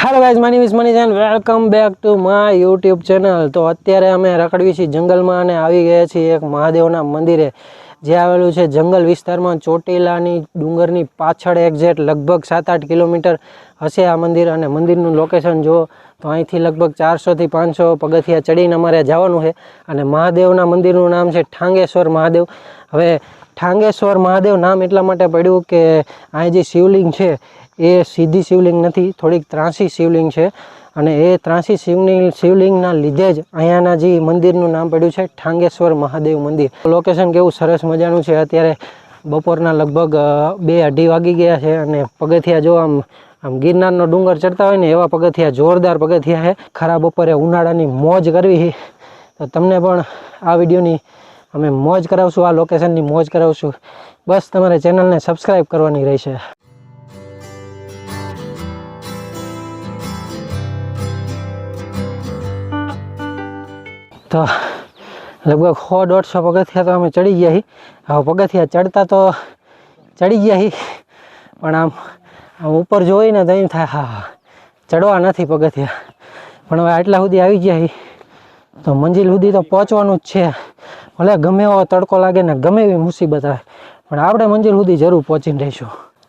Hello guys માની miss money and welcome back to my YouTube channel તો અત્યારે અમે રખડવી છીએ જંગલમાં અને આવી ગયા છીએ એક મહાદેવના મંદિરે. જે આવેલું છે જંગલ વિસ્તારમાં ચોટીલાની ડુંગરની પાછળ એક્ઝેક્ટ લગભગ સાત આઠ કિલોમીટર હશે આ મંદિર અને મંદિરનું લોકેશન જુઓ. તો અહીંથી લગભગ ચારસોથી પાંચસો પગથિયા ચડીને અમારે જવાનું છે. અને મહાદેવના મંદિરનું નામ છે ઠાંગેશ્વર મહાદેવ. હવે ઠાંગેશ્વર મહાદેવ નામ એટલા માટે પડ્યું કે અહીં જે શિવલિંગ છે, એ સીધી શિવલિંગ નથી, થોડીક ત્રાસી શિવલિંગ છે. અને એ ત્રાસી શિવલિંગ શિવલિંગના લીધે જ અહીંયાના જે મંદિરનું નામ પડ્યું છે, ઠાંગેશ્વર મહાદેવ મંદિર. લોકેશન કેવું સરસ મજાનું છે, અત્યારે બપોરના લગભગ બે અઢી વાગી ગયા છે અને પગથિયા જો આમ આમ ગિરનારનો ડુંગર ચડતા હોય ને, એવા પગથિયા જોરદાર પગથિયા છે. ખરા બપોરે ઉનાળાની મોજ કરવી તો તમને પણ આ વિડીયોની અમે મોજ કરાવશું, આ લોકેશનની મોજ કરાવશું. બસ તમારે ચેનલને સબસ્ક્રાઈબ કરવાની રહેશે. તો લગભગ સો દોઢસો પગથિયા તો અમે ચડી ગયા છીએ હવે પગથિયા ચડતા તો ચડી ગયા છીએ પણ આમ આમ ઉપર જોઈને તો એમ થાય હા હા. ચડવા નથી પગથિયા. પણ હવે આટલા સુધી આવી ગયા છીએ તો મંજિલ સુધી તો પહોંચવાનું જ છે. ભલે ગમે એવો તડકો લાગે ને ગમે એવી મુસીબત આવે, પણ આપણે મંજિલ સુધી જરૂર પહોંચીને રહીશું.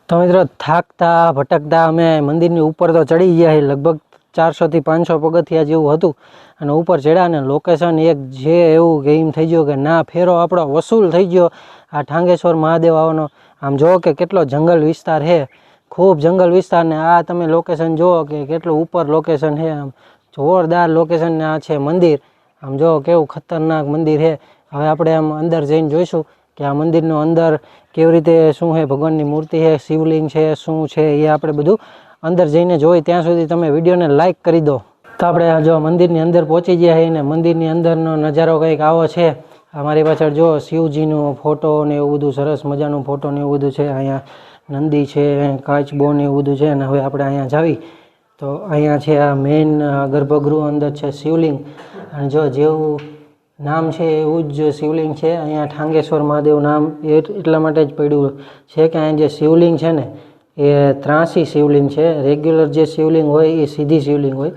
તો મિત્રો, થાકતા, ભટકતા અમે મંદિરની ઉપર તો ચડી ગયા લગભગ ચારસોથી પાંચસો પગથિયા જેવું હતું. અને ઉપર ચડ્યા ને લોકેશન એક જે એવું કે એમ થઈ ગયું કે ના, ફેરો આપણો વસૂલ થઈ ગયો. આ ઠાંગેશ્વર મહાદેવ આવવાનો. આમ જુઓ કે કેટલો જંગલ વિસ્તાર છે. ખૂબ જંગલ વિસ્તાર ને આ તમે લોકેશન જુઓ કે કેટલું ઉપર લોકેશન છે આમ. જોરદાર લોકેશન આ છે મંદિર. આમ જો કેવું ખતરનાક મંદિર છે. હવે આપણે આમ અંદર જઈને જોઈશું કે આ મંદિરનો અંદર કેવી રીતે શું છે ભગવાનની મૂર્તિ છે, શિવલિંગ છે, શું છે એ આપણે બધું અંદર જઈને જોઈ ત્યાં સુધી તમે વિડીયોને લાઇક કરી દો. તો આપણે જો મંદિરની અંદર પહોંચી ગયા છીએ ને મંદિરની અંદરનો નજારો કંઈક આવો છે. અમારી પાછળ જો શિવજીનો ફોટો ને એવું બધું સરસ મજાનું ફોટો ને એવું બધું છે. અહીંયા નંદી છે, કાચબો ને એવું બધું છે અને હવે આપણે અહીંયા જાવી. તો અહીંયા છે આ મેઇન ગર્ભગૃહ અંદર છે શિવલિંગ. અને જો જેવું નામ છે એવું જ શિવલિંગ છે, અહીંયા ઠાંગેશ્વર મહાદેવ નામ એટલા માટે જ પડ્યું છે કે અહીંયા જે શિવલિંગ છે ને, એ ત્રાસી શિવલિંગ છે. રેગ્યુલર જે શિવલિંગ હોય એ સીધી શિવલિંગ હોય.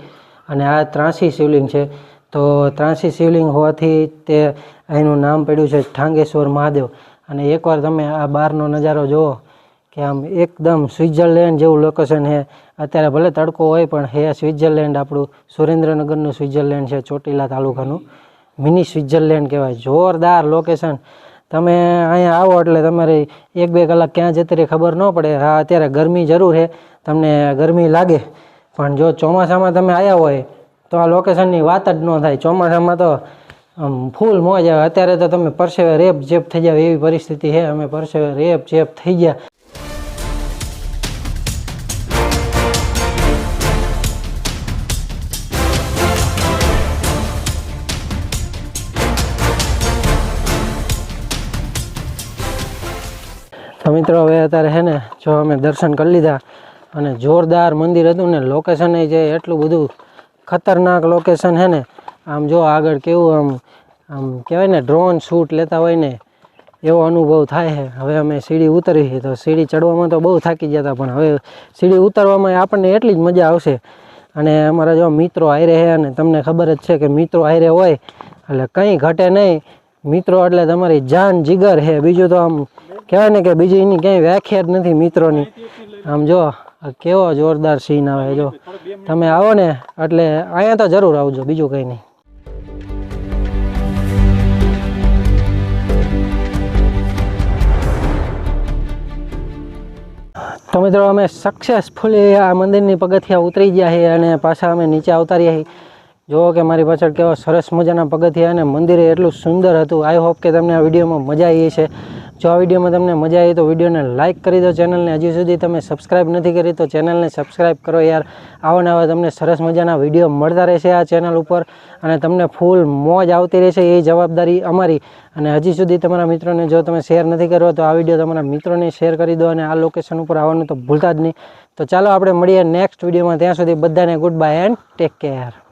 અને આ ત્રાસી શિવલિંગ છે. તો ત્રાસી શિવલિંગ હોવાથી તે એનું નામ પડ્યું છે ઠાંગેશ્વર મહાદેવ. અને એકવાર તમે આ બહારનો નજારો જુઓ કે આમ એકદમ સ્વિટ્ઝરલેન્ડ જેવું લોકેશન છે. અત્યારે ભલે તડકો હોય પણ હે સ્વિટ્ઝરલેન્ડ આપણું સુરેન્દ્રનગરનું સ્વિટ્ઝરલેન્ડ છે, ચોટીલા તાલુકાનું. મિની સ્વિટ્ઝરલેન્ડ કહેવાય. જોરદાર લોકેશન તમે અહીંયા આવો એટલે તમારે એક બે કલાક ક્યાં જતી રહી ખબર ન પડે. હા, અત્યારે ગરમી જરૂર છે. તમને ગરમી લાગે. પણ જો ચોમાસામાં તમે આવ્યા હોય તો આ લોકેશનની વાત જ ન થાય. ચોમાસામાં તો આમ ફૂલ મોજ આવે. અત્યારે તો તમે પરસેવે રેપ જેપ થઈ જાવ એવી પરિસ્થિતિ છે. અમે પરસેવે રેપ જેપ થઈ ગયા. મિત્રો, હવે અત્યારે છે ને જો અમે દર્શન કરી લીધા અને જોરદાર મંદિર હતું ને લોકેશન જે એટલું બધું ખતરનાક લોકેશન છે ને, આમ જો આગળ કેવું આમ આમ કહેવાય ને ડ્રોન શૂટ લેતા હોય ને, એવો અનુભવ થાય છે હવે અમે સીડી ઉતરી છે તો સીડી ચડવામાં તો બહુ થાકી ગયા હતા, પણ હવે સીડી ઉતરવામાં આપણને એટલી જ મજા આવશે. અને અમારા જો મિત્રો હારે છે અને તમને ખબર જ છે કે મિત્રો હારે હોય, એટલે કંઈ ઘટે નહીં. મિત્રો એટલે તમારી જાન જીગર છે બીજું તો આમ કહેવાય ને કે બીજી એની ક્યાંય વ્યાખ્યા જ નથી મિત્રોની. આમ જો કેવો જોરદાર સીન આવે જો. તમે આવો ને, એટલે અહીંયા તો જરૂર આવજો, બીજું કંઈ નહીં. તો મિત્રો, અમે સક્સેસફુલી આ મંદિરની પગથિયા ઉતરી ગયા છીએ અને પાછા અમે નીચે આવતા રહ્યા છીએ. જુઓ કે મારી પાછળ કેવા સરસ મજાના પગથિયા અને મંદિરે એટલું સુંદર હતું. આઈ હોપ કે તમને આ વિડીયોમાં મજા આવી છે જો આ વિડીયોમાં તમને મજા આવી તો વિડીયોને લાઇક કરી દો ચેનલને હજી સુધી તમે સબસ્ક્રાઇબ નથી કરી તો ચેનલને સબસ્ક્રાઇબ કરો યાર. આવા નવા તમને સરસ મજાના વીડિયો મળતા રહેશે આ ચેનલ ઉપર અને તમને ફૂલ મોજ આવતી રહેશે એ જવાબદારી અમારી. અને હજી સુધી તમારા મિત્રોને જો તમે શેર નથી કર્યો તો આ વીડિયો તમારા મિત્રોને શેર કરી દો અને આ લોકેશન ઉપર આવવાનું તો ભૂલતા જ નહીં. તો ચાલો આપણે મળીએ નેક્સ્ટ વિડીયોમાં. ત્યાં સુધી બધાને good bye and take care